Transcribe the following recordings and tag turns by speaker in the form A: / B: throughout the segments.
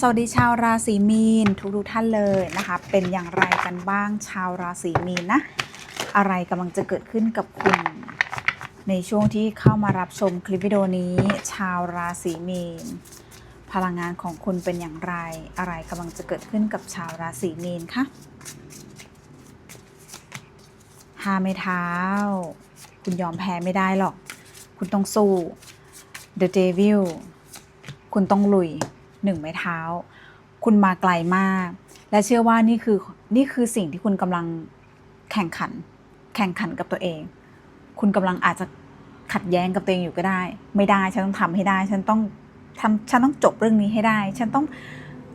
A: สวัสดีชาวราศีมีนทุกทุกๆท่านเลยนะคะ เป็นอย่างไรกันบ้างชาวราศีมีนนะ อะไรกำลังจะเกิดขึ้นกับคุณ ในช่วงที่เข้ามารับชมคลิปวิดีโอนี้ ชาวราศีมีน พลังงานของคุณเป็นอย่างไร อะไรกำลังจะเกิดขึ้นกับชาวราศีมีนคะห้าไม่เท้า คุณยอมแพ้ไม่ได้หรอก คุณต้องสู้ The Devil คุณต้องลุย หนึ่งไม้เท้า คุณมาไกลมาก และเชื่อว่านี่คือนี่คือสิ่งที่คุณกำลังแข่งขัน แข่งขันกับตัวเอง คุณกำลังอาจจะขัดแย้งกับตัวเองอยู่ก็ได้ ไม่ได้ฉันต้องทำให้ได้ ฉันต้องทำฉันต้องจบเรื่องนี้ให้ได้ ฉันต้อง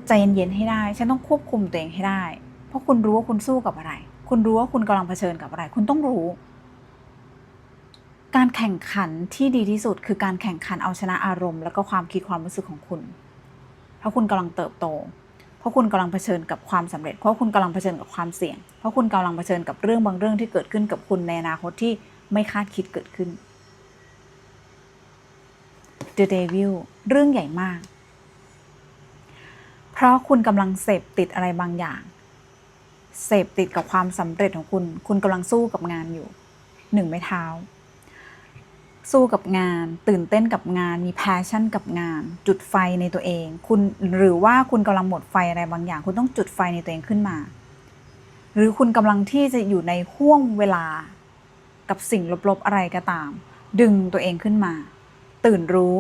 A: ใจเย็นๆให้ได้ ฉันต้องควบคุมตัวเองให้ได้ เพราะคุณรู้ว่าคุณสู้กับอะไร คุณรู้ว่าคุณกำลังเผชิญกับอะไร คุณต้องรู้ การแข่งขันที่ดีที่สุดคือการแข่งขันเอาชนะอารมณ์ แล้วก็ความคิดความรู้สึกของคุณ เพราะคุณกำลังเติบโต เพราะคุณกำลังเผชิญกับความสำเร็จ เพราะคุณกำลังเผชิญกับความเสี่ยง เพราะคุณกำลังเผชิญกับเรื่องบางเรื่องที่เกิดขึ้นกับคุณในอนาคตที่ไม่คาดคิดเกิดขึ้น The Devil เรื่องใหญ่มาก เพราะคุณกำลังเสพติดอะไรบางอย่าง เสพติดกับความสำเร็จของคุณ คุณกำลังสู้กับงานอยู่ หนึ่งไม้เท้า สู้กับงาน ตื่นเต้นกับงาน มีแพชชั่นกับงาน จุดไฟในตัวเอง คุณหรือว่าคุณกำลังหมดไฟอะไรบางอย่าง คุณต้องจุดไฟในตัวเองขึ้นมา หรือคุณกำลังที่จะอยู่ในห่วงเวลา กับสิ่งลบๆอะไรก็ตาม ดึงตัวเองขึ้นมา ตื่นรู้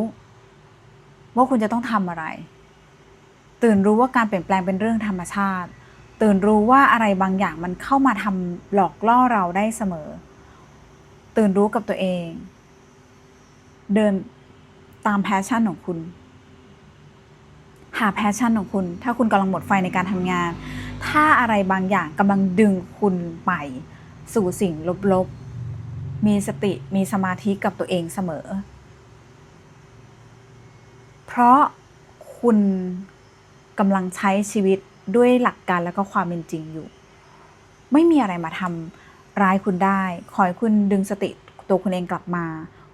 A: ว่าคุณจะต้องทำอะไร ตื่นรู้ว่าการเปลี่ยนแปลงเป็นเรื่องธรรมชาติ ตื่นรู้ว่าอะไรบางอย่างมันเข้ามาทำหลอกล่อเราได้เสมอ ตื่นรู้กับตัวเอง เดินตามแพชชั่นของคุณ หาแพชชั่นของคุณ ถ้าคุณกำลังหมดไฟในการทำงาน ถ้าอะไรบางอย่างกำลังดึงคุณไป สู่สิ่งลบๆ มีสติมีสมาธิกับตัวเองเสมอ เพราะคุณกำลังใช้ชีวิตด้วยหลักการแล้วก็ความเป็นจริงอยู่ ไม่มีอะไรมาทำร้ายคุณได้ ขอให้คุณดึงสติตัวคุณเองกลับมา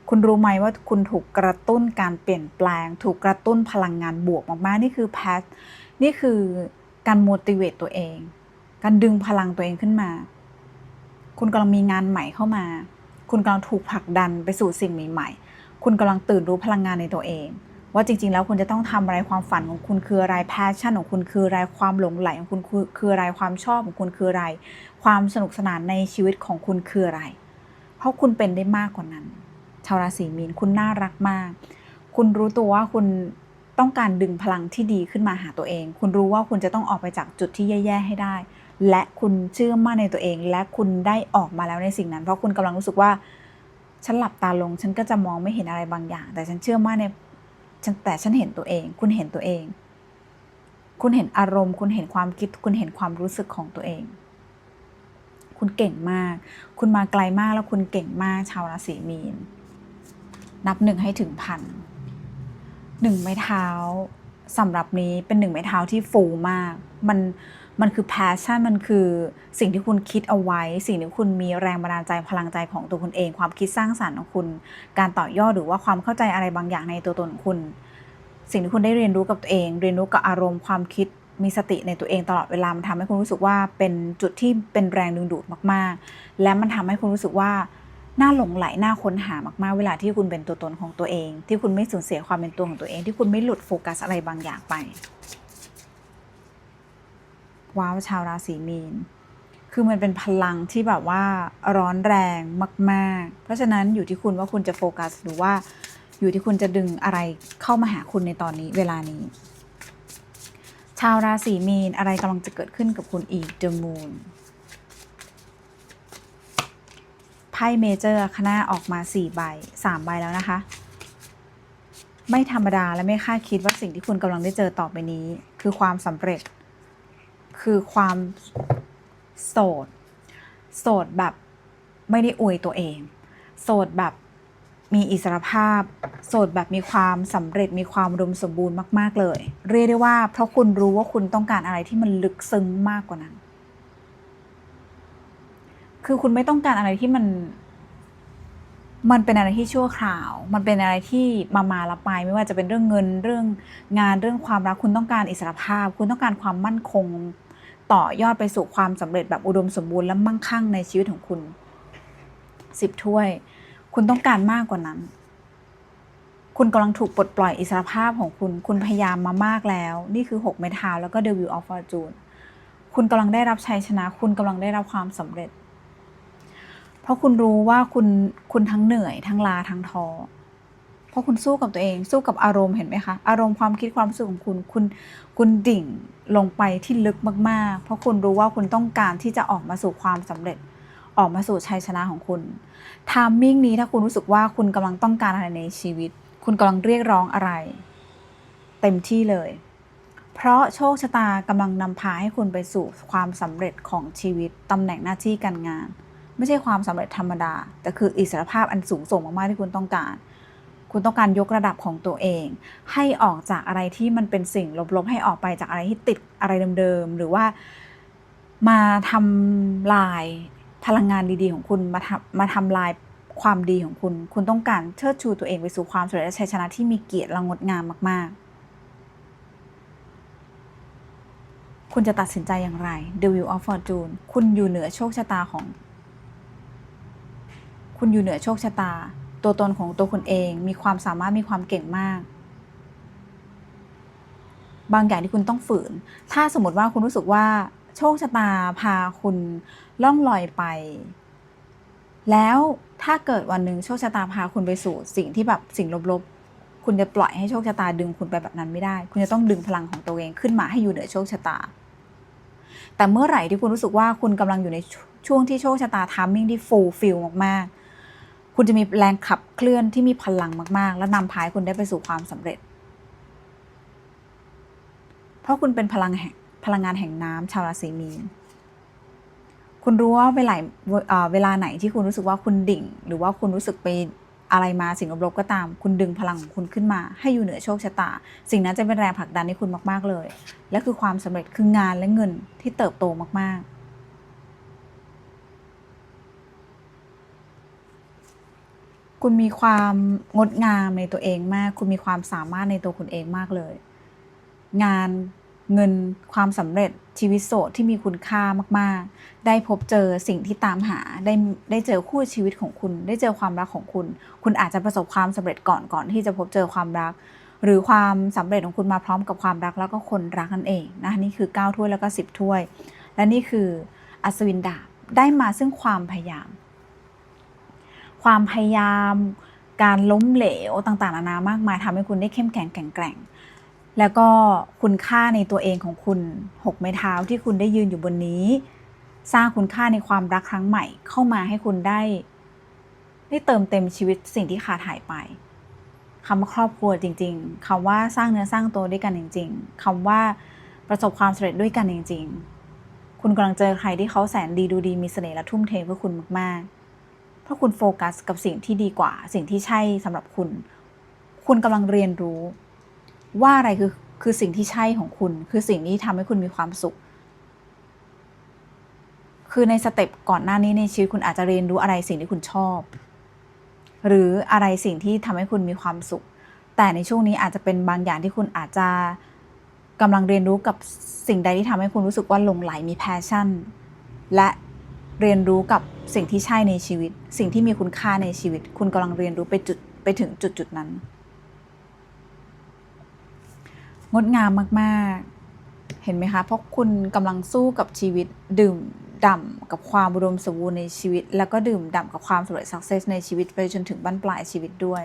A: คุณรู้ไหมว่าคุณถูกกระตุ้นการเปลี่ยนแปลง ถูกกระตุ้นพลังงานบวกมากๆ นี่คือแพทนี่คือการ motivate ตัวเอง การดึงพลังตัวเองขึ้นมา คุณกำลังมีงานใหม่เข้ามา คุณกำลังถูกผลักดันไปสู่สิ่งใหม่ๆ คุณกำลังตื่นรู้พลังงานในตัวเอง ว่าจริงๆ แล้วคุณจะต้องทำอะไรความฝันของคุณคืออะไรแพชชั่นของคุณคืออะไรความหลงไหลของคุณคืออะไรความชอบของคุณคืออะไร ความสนุกสนานในชีวิตของคุณคืออะไร เพราะคุณเป็นได้มากกว่านั้น ชาวราศีมีนคุณน่ารักมาก คุณรู้ตัวว่าคุณต้องการดึงพลังที่ดีขึ้นมาหาตัวเอง คุณรู้ว่าคุณจะต้องออกไปจากจุดที่แย่ๆให้ได้ และคุณเชื่อมั่นในตัวเอง และคุณได้ออกมาแล้วในสิ่งนั้น เพราะคุณกำลังรู้สึกว่า ฉันหลับตาลง ฉันก็จะมองไม่เห็นอะไรบางอย่าง แต่ฉันเชื่อมั่นในฉันแต่ฉันเห็นตัวเอง คุณเห็นตัวเอง คุณเห็นอารมณ์ คุณเห็นความคิด คุณเห็นความรู้สึกของตัวเอง คุณเก่งมาก คุณมาไกลมากแล้วคุณเก่งมากชาวราศีมีน นับหนึ่งให้ถึงพันหนึ่งไม้เท้าสำหรับนี้เป็นหนึ่งไม้เท้าที่ฟูมาก มันมันคือแพชชั่นมันคือสิ่งที่คุณคิดเอาไว้ สิ่งที่คุณมีแรงบันดาลใจพลังใจของตัวคุณเอง ความคิดสร้างสรรค์ของคุณ การต่อยอดหรือว่าความเข้าใจอะไรบางอย่างในตัวตนของคุณ สิ่งที่คุณได้เรียนรู้กับตัวเอง เรียนรู้กับอารมณ์ความคิดมีสติในตัวเองตลอดเวลามันทำให้คุณรู้สึกว่าเป็นจุดที่เป็นแรงดึงดูดมาก ๆ และมันทำให้คุณรู้สึกว่า น่าหลงไหลน่าค้นหามากๆ เวลาที่คุณเป็นตัวตนของตัวเอง ที่คุณไม่สูญเสียความเป็นตัวของตัวเอง ที่คุณไม่หลุดโฟกัสอะไรบางอย่างไป ว้าวชาวราศีมีน คือมันเป็นพลังที่แบบว่าร้อนแรงมากๆ เพราะฉะนั้นอยู่ที่คุณว่าคุณจะโฟกัสหรือว่าอยู่ที่คุณจะดึงอะไรเข้ามาหาคุณในตอนนี้เวลานี้ ชาวราศีมีนอะไรกำลังจะเกิดขึ้นกับคุณอีก The Moon ไพ่เมเจอร์คณะออกมา 4 ใบ 3 ใบแล้วนะคะ ไม่ธรรมดาและไม่คาดคิดว่าสิ่งที่คุณกำลังได้เจอต่อไปนี้ คือความสำเร็จ คือความโสด โสดแบบไม่ได้อวยตัวเอง โสดแบบมีอิสรภาพ โสดแบบมีความสำเร็จมีความอุมสมบูรณ์มาก ๆ เลย เรียกได้ว่าเพราะคุณรู้ว่าคุณต้องการอะไรที่มันลึกซึ้งมากกว่านั้น คือคุณไม่ต้องการอะไรที่มัน มันเป็นอะไรที่ชั่วคราว มันเป็นอะไรที่มามาละไป ไม่ว่าจะเป็นเรื่องเงินเรื่องงานเรื่องความรักคุณต้องการอิสรภาพ คุณต้องการความมั่นคง ต่อยอดไปสู่ความสำเร็จแบบอุดมสมบูรณ์และมั่งคั่งในชีวิตของคุณสิบถ้วย คุณต้องการมากกว่านั้น คุณกำลังถูกปลดปล่อยอิสรภาพของคุณ คุณพยายามมามากแล้ว นี่คือหกไม้เท้าแล้วก็ The Wheel of Fortune คุณกำลังได้รับชัยชนะ คุณกำลังได้รับความสำเร็จ เพราะคุณรู้ว่าคุณคุณทั้งเหนื่อย ทั้งลาทั้งท้อเพราะคุณสู้กับตัวเอง สู้กับอารมณ์เห็นไหมคะอารมณ์ความคิดความรู้สึกของคุณคุณคุณดิ่งลงไปที่ลึกมากๆ เพราะคุณรู้ว่าคุณต้องการที่จะออกมาสู่ความสำเร็จออกมาสู่ชัยชนะของคุณทามมิ่งนี้ถ้าคุณรู้สึกว่าคุณกำลังต้องการอะไรในชีวิต คุณกำลังเรียกร้องอะไร เต็มที่เลย เพราะโชคชะตากำลังนำพาให้คุณไปสู่ความสำเร็จของชีวิตตำแหน่งหน้าที่การงาน ไม่ใช่ความสำเร็จธรรมดา แต่คืออิสรภาพอันสูงส่งมากๆที่คุณต้องการ คุณต้องการยกระดับของตัวเอง ให้ออกจากอะไรที่มันเป็นสิ่งลบๆ ให้ออกไปจากอะไรที่ติดอะไรเดิมๆ หรือว่ามาทำลายพลังงานดีๆของคุณ มาทำมาทำลายความดีของคุณ คุณต้องการเชิดชูตัวเองไปสู่ความสำเร็จและชัยชนะที่มีเกียรติและงดงามมาก ๆ คุณจะตัดสินใจอย่างไร The Wheel of Fortune คุณอยู่เหนือโชคชะตาของ คุณอยู่เหนือโชคชะตา ตัวตนของตัวคุณเองมีความสามารถมีความเก่งมาก บางอย่างที่คุณต้องฝืน ถ้าสมมติว่าคุณรู้สึกว่าโชคชะตาพาคุณล่องลอยไป แล้วถ้าเกิดวันหนึ่งโชคชะตาพาคุณไปสู่สิ่งที่แบบสิ่งลบๆ คุณจะปล่อยให้โชคชะตาดึงคุณไปแบบนั้นไม่ได้ คุณจะต้องดึงพลังของตัวเองขึ้นมาให้อยู่เหนือโชคชะตา แต่เมื่อไหร่ที่คุณรู้สึกว่าคุณกำลังอยู่ในช่วงที่โชคชะตาทามมิ่งที่ฟูลฟิลมากๆ คุณจะมีแรงขับเคลื่อนที่มีพลังมาก ๆ และนำพาให้คุณได้ไปสู่ความสำเร็จ เพราะคุณเป็นพลังแห่งพลังงานแห่งน้ำชาวราศีมีน คุณรู้ว่าเวลาเวลาไหนที่คุณรู้สึกว่าคุณดิ่ง หรือว่าคุณรู้สึกไปอะไรมาสิ่งลบๆก็ตาม คุณดึงพลังของคุณขึ้นมา ให้อยู่เหนือโชคชะตา สิ่งนั้นจะเป็นแรงผลักดันให้คุณมาก ๆเลย และคือความสำเร็จคืองานและเงินที่เติบโตมากๆ คุณมีความงดงามในตัวเองมาก คุณมีความสามารถในตัวคุณเองมากเลย งานเงินความสำเร็จชีวิตโสดที่มีคุณค่ามากๆ ได้พบเจอสิ่งที่ตามหา ได้ได้เจอคู่ชีวิตของคุณ ได้เจอความรักของคุณ คุณอาจจะประสบความสำเร็จก่อนก่อนที่จะพบเจอความรัก หรือความสำเร็จของคุณมาพร้อมกับความรักแล้วก็คนรักนั่นเองนะนี่คือ 9 ถ้วยแล้วก็ 10 ถ้วย และนี่คืออัศวินดาบได้มาซึ่งความพยายาม ความพยายาม การล้มเหลวต่างๆนานามากมายทำให้คุณได้เข้มแข็งแกร่งแกร่ง แล้วก็คุณค่าในตัวเองของคุณหกไม้เท้าที่คุณได้ยืนอยู่บนนี้ สร้างคุณค่าในความรักครั้งใหม่เข้ามาให้คุณได้ ได้เติมเต็มชีวิตสิ่งที่ขาดหายไปคำว่าครอบครัวจริง ๆคำว่าสร้างเนื้อสร้างตัวด้วยกันจริง ๆคำว่าประสบความสำเร็จด้วยกันจริง ๆ คุณกำลังเจอใครที่เขาแสนดีดูดีมีเสน่ห์และทุ่มเทเพื่อคุณมากๆ เพราะคุณโฟกัสกับสิ่งที่ดีกว่า สิ่งที่ใช่สำหรับคุณ คุณกำลังเรียนรู้ ว่าอะไรคือคือสิ่งที่ใช่ของคุณ คือสิ่งที่ทำให้คุณมีความสุข คือในสเต็ปก่อนหน้านี้ในชีวิตคุณอาจจะเรียนรู้อะไรสิ่งที่คุณชอบ หรืออะไรสิ่งที่ทำให้คุณมีความสุข แต่ในช่วงนี้อาจจะเป็นบางอย่างที่คุณอาจจะกำลังเรียนรู้กับสิ่งใดที่ทำให้คุณรู้สึกว่าหลงไหลมีแพชชั่น และ เรียนรู้กับสิ่งที่ใช่ในชีวิต สิ่งที่มีคุณค่าในชีวิต คุณกำลังเรียนรู้ไปจุดไปถึงจุดจุดนั้น งดงามมากๆ เห็นไหมคะ เพราะคุณกำลังสู้กับชีวิตดื่มด่ำกับความอุดมสมบูรณ์ในชีวิต แล้วก็ดื่มด่ำกับความสำเร็จ success ในชีวิตไปจนถึงบั้นปลายชีวิตด้วย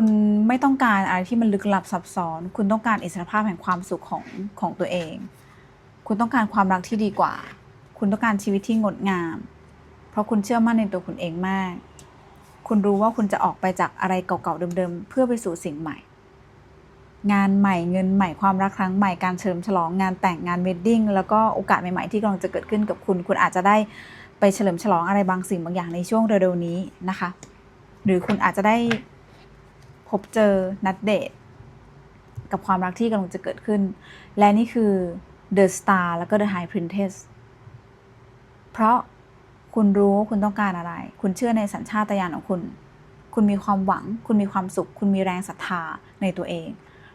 A: คุณไม่ต้องการอะไรที่มันลึกลับซับซ้อน คุณต้องการอิสรภาพแห่งความสุขของของตัวเอง คุณต้องการความรักที่ดีกว่า คุณต้องการชีวิตที่งดงาม เพราะคุณเชื่อมั่นในตัวคุณเองมาก คุณรู้ว่าคุณจะออกไปจากอะไรเก่าๆเดิมๆ เพื่อไปสู่สิ่งใหม่ งานใหม่เงินใหม่ความรักครั้งใหม่การเฉลิมฉลองงานแต่งงานเวดดิ้งแล้วก็โอกาสใหม่ๆที่กำลังจะเกิดขึ้นกับคุณ คุณอาจจะได้ไปเฉลิมฉลองอะไรบางสิ่งบางอย่างในช่วงเร็วๆนี้นะคะ หรือคุณอาจจะได้ พบเจอนัดเดทกับความรักที่กำลังจะเกิดขึ้น และนี่คือ The Star แล้วก็ The High Princess เพราะคุณรู้ว่าคุณต้องการอะไร คุณเชื่อในสัญชาตญาณของคุณ คุณมีความหวัง คุณมีความสุข คุณมีแรงศรัทธาในตัวเอง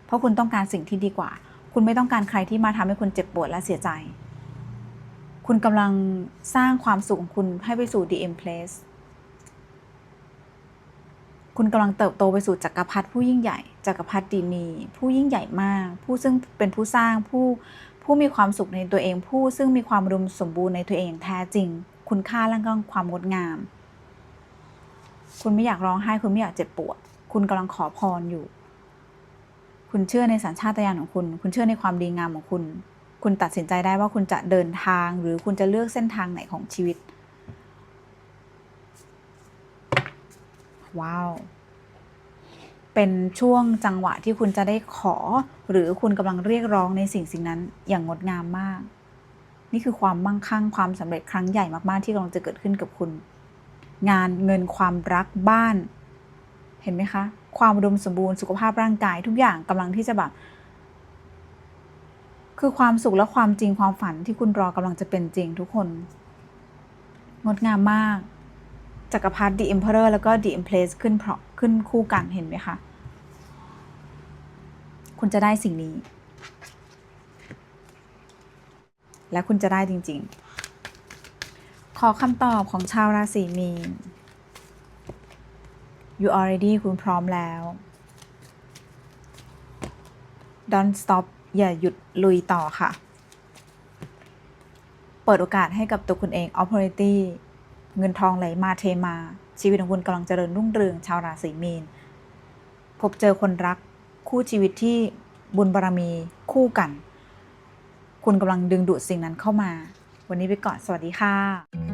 A: เพราะคุณต้องการสิ่งที่ดีกว่า คุณไม่ต้องการใครที่มาทำให้คุณเจ็บปวดและเสียใจ คุณกำลังสร้างความสุขของคุณให้ไปสู่ DM Place คุณกำลังเติบโตไปสู่จักรพรรดิผู้ยิ่งใหญ่จักรพรรดิมีผู้ยิ่งใหญ่มาก ผู้ซึ่งเป็นผู้สร้างผู้ผู้มีความสุขในตัวเอง ผู้ซึ่งมีความอุมสมบูรณ์ในตัวเองอย่างแท้จริง คุณค่าและก็ความงดงาม คุณไม่อยากร้องไห้ คุณไม่อยากเจ็บปวด คุณกำลังขอพรอยู่ คุณเชื่อในสัญชาตญาณของคุณ คุณเชื่อในความดีงามของคุณ คุณตัดสินใจได้ว่าคุณจะเดินทาง หรือคุณจะเลือกเส้นทางไหนของชีวิต ว้าว เป็นช่วงจังหวะที่คุณจะได้ขอ หรือคุณกำลังเรียกร้องในสิ่งสิ่งนั้นอย่างงดงามมาก นี่คือความมั่งคั่งความสำเร็จครั้งใหญ่มากๆ ที่กำลังจะเกิดขึ้นกับคุณ งานเงินความรักบ้าน เห็นไหมคะ ความอุดมสมบูรณ์สุขภาพร่างกายทุกอย่างกำลังที่จะแบบคือความสุขและความจริงความฝันที่คุณรอกำลังจะเป็นจริงทุกคน งดงามมาก จักรพรรดิ The Emperor แล้วก็ The Empress ขึ้นเพราะขึ้นคู่กันเห็นไหมคะ คุณจะได้สิ่งนี้ และคุณจะได้จริงๆ ขอคำตอบของชาวราศีมีน you already คุณพร้อมแล้ว don't stop อย่าหยุดลุยต่อค่ะ เปิดโอกาสให้กับตัวคุณเอง opportunity เงินทองไหลมาเทมา ชีวิตของคุณกำลังเจริญรุ่งเรืองชาวราศีมีน พบเจอคนรักคู่ชีวิตที่บุญบารมีคู่กัน คุณกำลังดึงดูดสิ่งนั้นเข้ามา วันนี้ไปก่อนสวัสดีค่ะ